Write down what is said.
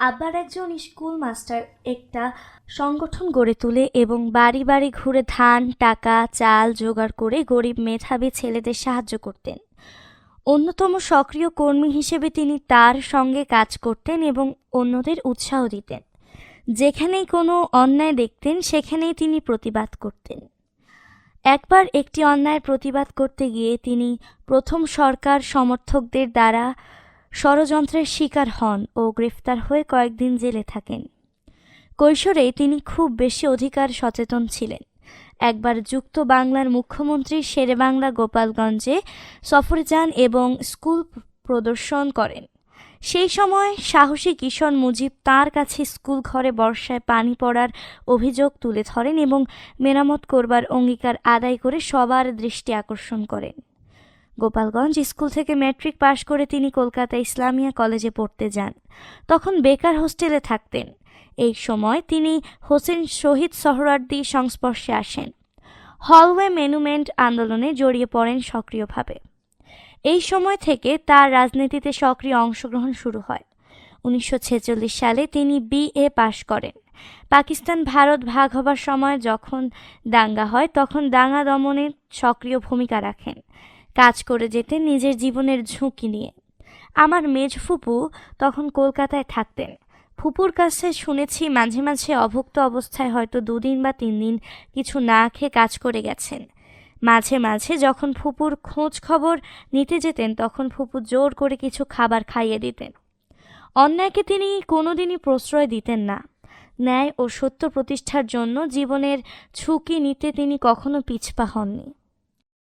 আব্বার একজন school master একটা সংগঠন গড়ে তুলে এবং বাড়ি বাড়ি ঘুরে ধান, টাকা, চাল জোগাড় করে গরিব মেধাবী ছেলেদের সাহায্য করতেন। অন্যতম সক্রিয় কর্মী হিসেবে তিনি তার সঙ্গে কাজ করতেন এবং অন্যদের উৎসাহ দিতেন। যেখানেই কোনো অন্যায় দেখতেন, সেখানেই তিনি প্রতিবাদ করতেন। একবার একটি অন্যায়ের প্রতিবাদ করতে গিয়ে তিনি প্রথম সরকার সমর্থকদের দ্বারা ষড়যন্ত্রের শিকার হন ও গ্রেফতার হয়ে কয়েকদিন জেলে থাকেন। কৈশোরে তিনি খুব বেশি অধিকার সচেতন ছিলেন। একবার যুক্ত বাংলার মুখ্যমন্ত্রী শেরেবাংলা গোপালগঞ্জে সফরে যান এবং স্কুল প্রদর্শন করেন। সেই সময় সাহসী কিশোর মুজিব তার কাছে স্কুল ঘরে বর্ষায় পানি পড়ার অভিযোগ তুলে ধরেন এবং মেরামত করবার অঙ্গীকার আদায় করে সবার দৃষ্টি আকর্ষণ করেন। গোপালগঞ্জ স্কুল থেকে ম্যাট্রিক পাশ করে তিনি কলকাতা ইসলামিয়া কলেজে পড়তে যান। তখন বেকার হোস্টেলে থাকতেন। এই সময় তিনি হোসেন শহীদ সোহরার্দির সংস্পর্শে আসেন। হলওয়ে মেনুমেন্ট আন্দোলনে জড়িয়ে পড়েন সক্রিয়ভাবে। এই সময় থেকে তার রাজনীতিতে সক্রিয় অংশগ্রহণ শুরু হয়। উনিশশো ছেচল্লিশ সালে তিনি বিএ পাশ করেন। পাকিস্তান ভারত ভাগ হবার সময় যখন দাঙ্গা হয়, তখন দাঙ্গা দমনে সক্রিয় ভূমিকা রাখেন। কাজ করে যেতেন নিজের জীবনের ঝুঁকি নিয়ে। আমার মেজ ফুপু তখন কলকাতায় থাকতেন। ফুপুর কাছে শুনেছি মাঝে মাঝে অভুক্ত অবস্থায় হয়তো দুদিন বা তিন দিন কিছু না খেয়ে কাজ করে গেছেন। মাঝে মাঝে যখন ফুপুর খোঁজ খবর নিতে যেতেন তখন ফুপু জোর করে কিছু খাবার খাইয়ে দিতেন। অন্যায়কে তিনি কোনোদিনই প্রশ্রয় দিতেন না। ন্যায় ও সত্য প্রতিষ্ঠার জন্য জীবনের ঝুঁকি নিতে তিনি কখনো পিছপা হননি।